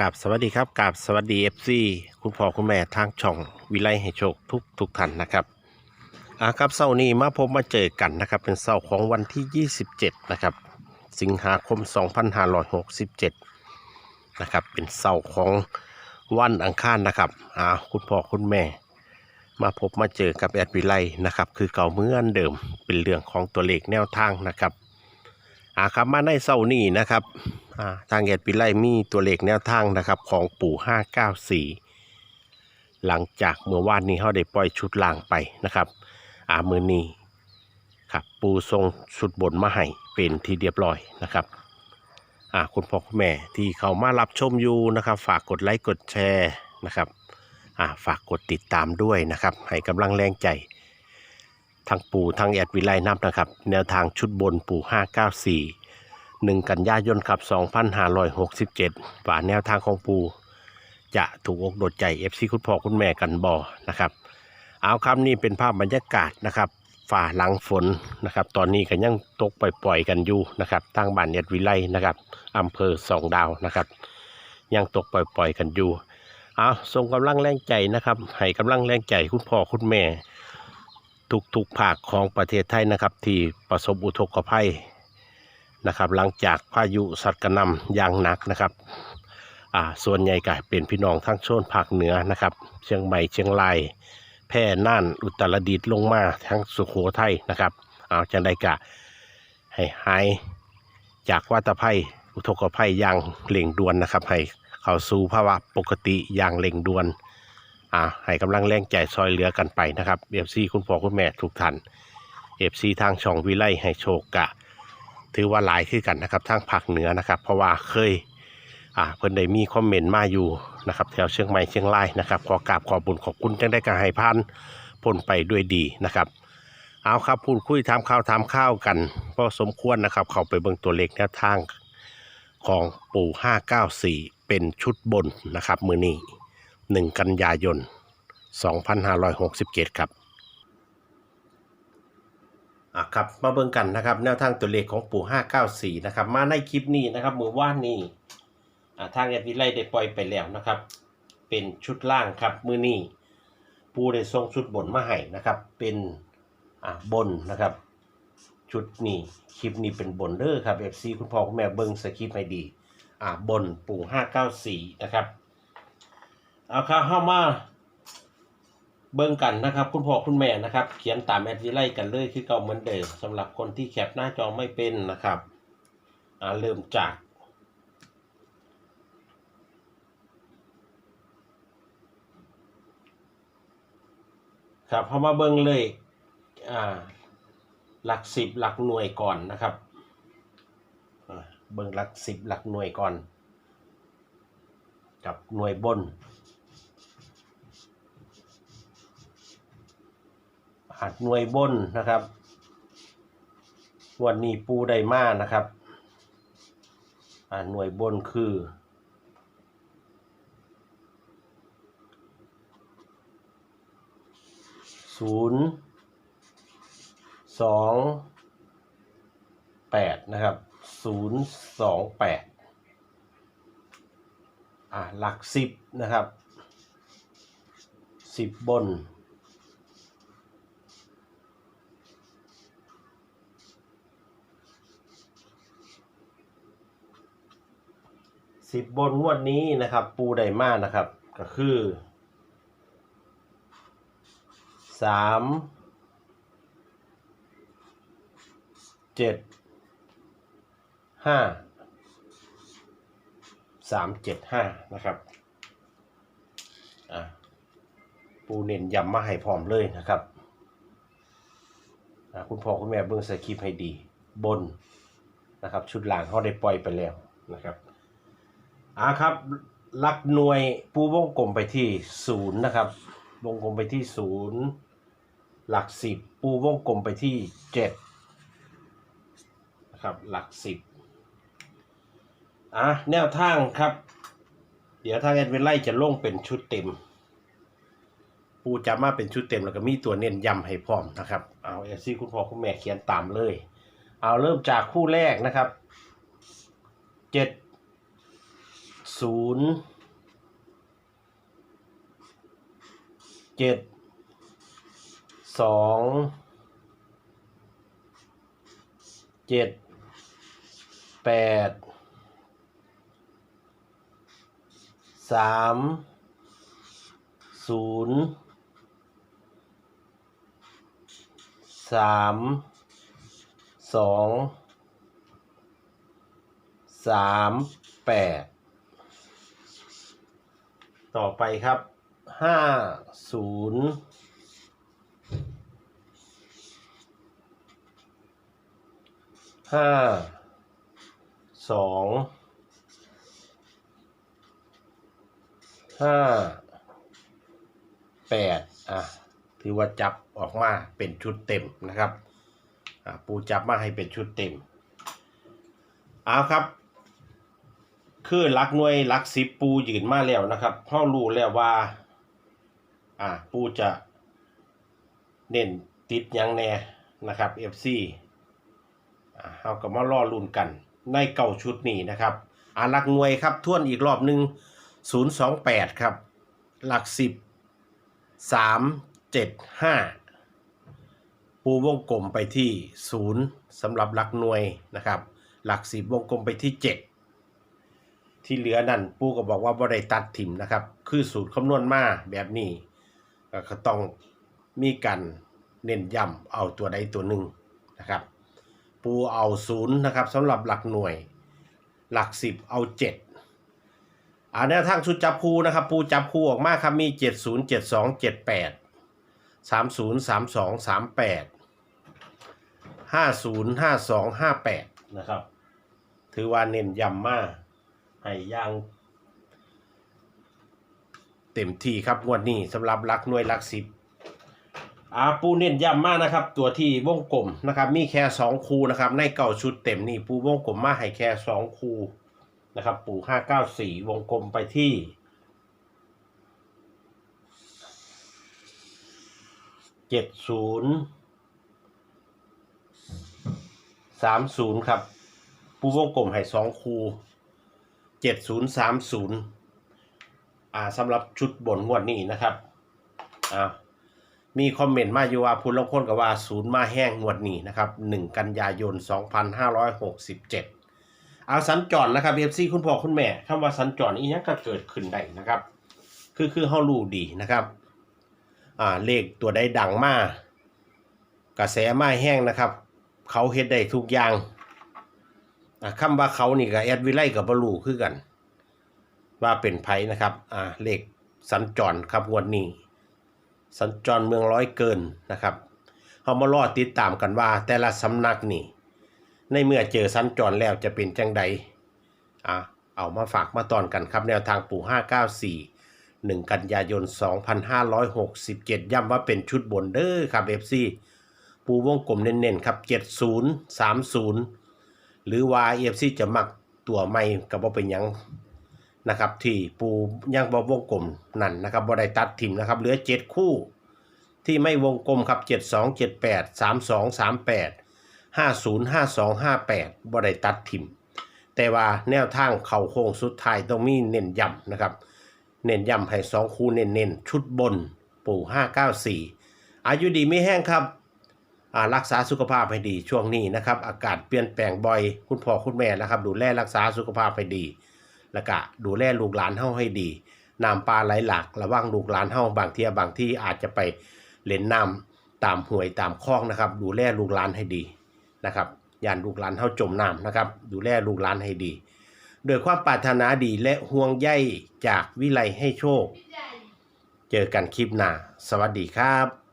กับสวัสดีครับกับสวัสดีเอฟซีคุณพ่อคุณแม่ทางช่องวิไลให้โชคทุกทุกท่านนะครับอ่าครับเสาร์นี้มาพบมาเจอกันนะครับ เป็นเสาร์ของวันที่ 27 นะครับ สิงหาคม 2567 นะครับ เป็นเสาร์ของวันอังคารนะครับอ่าคุณพ่อคุณแม่ มาพบมาเจอกับแอดวิไลนะครับ คือเก่าเหมือนเดิมเป็นเรื่องของตัวเลขแนวทางนะครับอ่าครับมาในเสาร์นี้นะครับ ทางแอดปิไลมีตัวเลขแนวทางนะครับของปู่594 หลังจากเมื่อวานนี้เขาได้ปล่อยชุดล่างไปนะครับอามือนี้ครับปูทรงชุดบนมาให้เป็นที่เรียบร้อยนะครับอ่าคุณพ่อคุณแม่ที่เขามารับชมอยู่นะครับ ฝากกดไลค์กดแชร์นะครับอ่าฝากกดติดตามด้วยนะครับให้กำลังแรงใจทั้งปู่ทั้งแอดวิไลนับนะครับ แนวทางชุดบนปู่594 1 กันยายนครับ 2567ว่าแนวทางของปูจะถูกอกโดดใจ FC คุณพ่อคุณแม่กันบอนะครับ เอาครับนี่เป็นภาพบรรยากาศนะครับ ฝ่าหลังฝนนะครับ ตอนนี้ก็ยังตกปล่อยๆกันอยู่นะครับทางบ้านเนตวิไลนะครับอำเภอสองดาวนะครับ ยังตกปล่อยๆกันอยู่เอาส่งกำลังแรงใจนะครับให้กำลังแรงใจคุณพ่อคุณแม่ทุกๆภาคของประเทศไทยนะครับ ที่ประสบอุทกภัย นะครับ หลังจากพายุสัตว์กระนำอย่างหนักนะครับอ่าส่วนใหญ่ก็เป็นพี่น้องทั้งโซนภาคเหนือนะครับ เชียงใหม่เชียงรายแพร่น่านอุตรดิตถ์ลงมาทั้งสุโขทัยนะครับเอาจังใดกะให้หายจากวัฏภัยอุทกภัยอย่างเร่งด่วนนะครับ ให้เข้าสู่ภาวะปกติอย่างเร่งด่วนอ่าให้กำลังแรงใจซอยเหลือกันไปนะครับเอฟซีคุณพ่อคุณแม่ทุกท่านเอฟซีทางช่องวิไลให้โชคกะ ถือว่าหลายขึ้นกันนะครับทางภาคเหนือนะครับ เพราะว่าเคยอ่าเพิ่นได้มีคอมเมนต์มาอยู่นะครับแถวเชียงใหม่เชียงรายนะครับขอกราบขอบุญขอบคุณจังได้การให้พานพ้นไปด้วยดีนะครับเอาครับพูดคุยถามข่าวถามข้าวกันพอสมควรนะครับ เข้าไปเบิ่งตัวเลขแนวทางของปู่594 เป็นชุดบนนะครับ มือนี้ 1 กันยายน 2567 ครับ อะครับมาเบิ่งกันนะครับ แนวทางตัวเลขของปู่ 594 นะครับ มาในคลิปนี้นะครับมือว่านนี้อ่าทางแอดวิไลได้ปล่อยไปแล้วนะครับ เป็นชุดล่างครับมือนี้ปู่ได้ส่งชุดบนมาให้นะครับ เป็นอ่าบนนะครับ ชุดนี้คลิปนี้เป็นบนเด้อครับ FC คุณพ่อคุณแม่เบิ่งสคริปต์ให้ดีอ่าบนปู่ 594 นะครับเอาครับเข้ามา เบิ่งกันนะครับ คุณพ่อคุณแม่นะครับ เขียนตามแอดวิไลกันเลยคือเก่าเหมือนเดิมสำหรับคนที่แคปหน้าจอไม่เป็นนะครับอ่าเริ่มจากครับพอมาเบิ่งเลยอ่าหลักสิบหลักหน่วยก่อนนะครับเบิ่งหลักสิบหลักหน่วยก่อน กับหน่วยบน หัดหน่วยบนนะครับงวันนี้ปูไดมานะครับหน่วยบนคือศูนย์สองแปดนะครับศูนย์สองแปดอ่าหลักสิบนะครับสิบบน สิบบนงวดนี้นะครับ ปูไดมานะครับ ก็คือสามเจ็ดห้าสามเจ็ดห้านะครับปูเน้นย้ำมาให้พร้อมเลยนะครับคุณพ่อคุณแม่เบิ่งสคริปให้ดีบนนะครับ ชุดหลังเขาได้ปล่อยไปแล้วนะครับ อ่าครับหลักหน่วยปูวงกลมไปที่ศูนย์นะครับ วงกลมไปที่ศูนย์หลักสิบปูวงกลมไปที่เจ็ดนะครับหลักสิบอะแนวทางครับ เดี๋ยวทางแอดเวนไลจะลงเป็นชุดเต็ม ปูจะมาเป็นชุดเต็มแล้วก็มีตัวเน้นย้ำให้พร้อมนะครับ เอาเอซี่คุณพ่อคุณแม่เขียนตามเลย เอาเริ่มจากคู่แรกนะครับเจ็ด ศูนย์เจ็ดสองเจ็ดแปดสามศูนย์สามสองสามแปด ต่อไปครับห้าศูนย์ห้าสองห้าแปดอะถือว่าจับออกมาเป็นชุดเต็มนะครับ ปูจับมาให้เป็นชุดเต็ม เอาครับ คือลักหน่วยลักสิบปูยืนมาแล้วนะครับพ่อรู้แล้วว่า อ่า ปูจะเน้นติดยังแน่นะครับ FC อ่าเราก็มารอลุ้นกัน ในเก่าชุดนี้นะครับอ่าลักหน่วยครับท่วนอีกรอบหนึ่ง028 ครับ หลักสิบสามเจ็ดห้าปูวงกลมไปที่ศูนย์สำหรับหลักหน่วยนะครับ หลักสิบวงกลมไปที่เจ็ด ที่เหลือนั่นปู่ก็บอกว่าบ่ได้ตัดถิ่มนะครับ คือสูตรคำนวณมาแบบนี้ก็ต้องมีการเน้นย้ำเอาตัวใดตัวหนึ่งนะครับ ปูเอาศูนย์นะครับสำหรับหลักหน่วย หลักสิบเอาเจ็ดอ่าแนวทางชุดจับคู่นะครับ ปูจับคู่ออกมาครับมีเจ็ดศูนย์เจ็ดสองเจ็ดแปดสามศูนย์สามสองสามแปดห้าศูนย์ห้าสองห้าแปดนะครับ ถือว่าเน้นย้ำมาก ให้ย่างเต็มที่ครับงวดนี้สำหรับลักหน่วยลักสิบอาปูเน้นย้ำมากนะครับ ตัวที่วงกลมนะครับ มีแค่สองคูนะครับ ในเก่าชุดเต็มนี่ปูวงกลมมาให้แค่สองคูนะครับ ปูห้าเก้าสี่วงกลมไปที่เจ็ดศูนย์สามศูนย์ครับ ปูวงกลมให้สองคู เจ็ดศูนย์สามศูนย์อ่าสำหรับชุดบนงวดนี้นะครับอ่ามีคอมเมนต์มาอยู่ว่าพูนลงพ้นกับว่าศูนย์มาแห้งงวดนี้นะครับหนึ่งกันยายน 2567 เอาสัญจรนะครับเอฟซีคุณพ่อคุณแม่คำว่าสัญจรอีกยังก็เกิดขึ้นได้นะครับ คือคือเฮารู้ดีนะครับอ่าเลขตัวใดดังมากกระแสมาแห้งนะครับ เขาเฮ็ดได้ทุกอย่าง คำว่าเขานี่กับแอดวิไลกับบลูคือกัน ว่าเป็นไผนะครับอ่าเลขสัญจรครับงวดนี้ สัญจรเมืองร้อยเกินนะครับเขามารอติดตามกันว่า แต่ละสำนักนี่ ในเมื่อเจอสัญจรแล้วจะเป็นจังใดอะเอามาฝากมาตอนกันครับ แนวทางปู่ 594 1 กันยายน 2567 ย้ำว่าเป็นชุดบนเด้อครับ FC ปูวงกลมเน้นๆครับ 70 30 หรือว่า FC จะมักตัวใหม่กับว่าเป็นยังนะครับ ที่ปูยังบอวงกลมนั่นนะครับบอได้ตัดทิมนะครับ เหลือเจ็ดคู่ ที่ไม่วงกลมครับเจ็ดสองเจ็ดแปดสามสองสามแปดห้าศูนย์ห้าสองห้าแปดบอได้ตัดทิม แต่ว่าแนวทางเข่าโค้งสุดท้ายต้องมีเน้นย้ำนะครับ เน้นย้ำให้สองคู่เน้นๆชุดบนปู่ห้าเก้าสี่อายุดีไม่แห้งครับ รักษาสุขภาพให้ดีช่วงนี้นะครับ อากาศเปลี่ยนแปลงบ่อยคุณพ่อคุณแม่นะครับ ดูแลรักษาสุขภาพให้ดี แล้วก็ดูแลลูกหลานเฮาให้ดีน้ำปลาไหลหลากระวังลูกหลานเฮาบางเที่ยบางที่อาจจะไปเล่นน้ำตามห้วยตามคลองนะครับ ดูแลลูกหลานให้ดีนะครับย่านลูกหลานเฮาจมน้ำนะครับ ดูแลลูกหลานให้ดีโดวยความปรารถนาดีและห่วงใยจากวิไลให้โชค เจอกันคลิปหน้า สวัสดีครับ